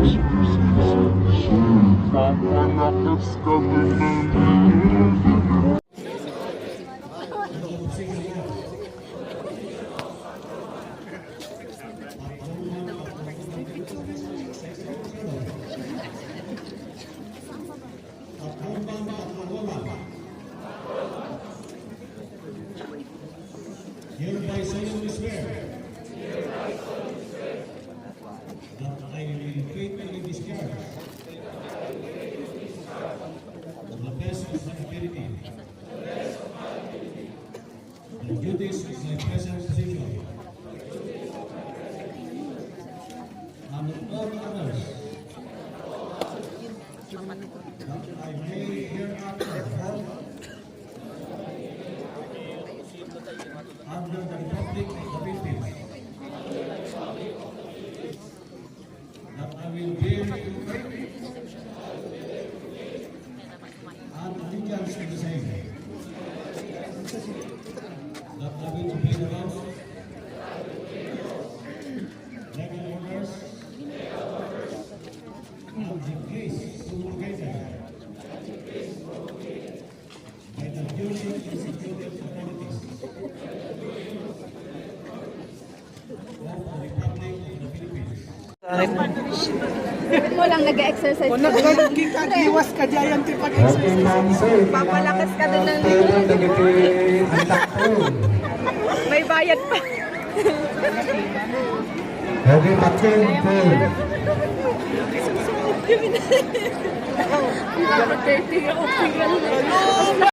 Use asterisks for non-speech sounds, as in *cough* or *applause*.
Kami ng bibig Hereby solemnly swear. That I will faithfully discharge. To the best of my ability. The duties of my present position. And others. That I and decrees promulgated by the duly instituted authorities of the Republic of the Philippines. mo lang nag-exercise ka, iwas ka dyan yung pag-exercise. Papalakas ka din ng May bayad pa. Okay, patin po. Je *laughs* oh. een tegen op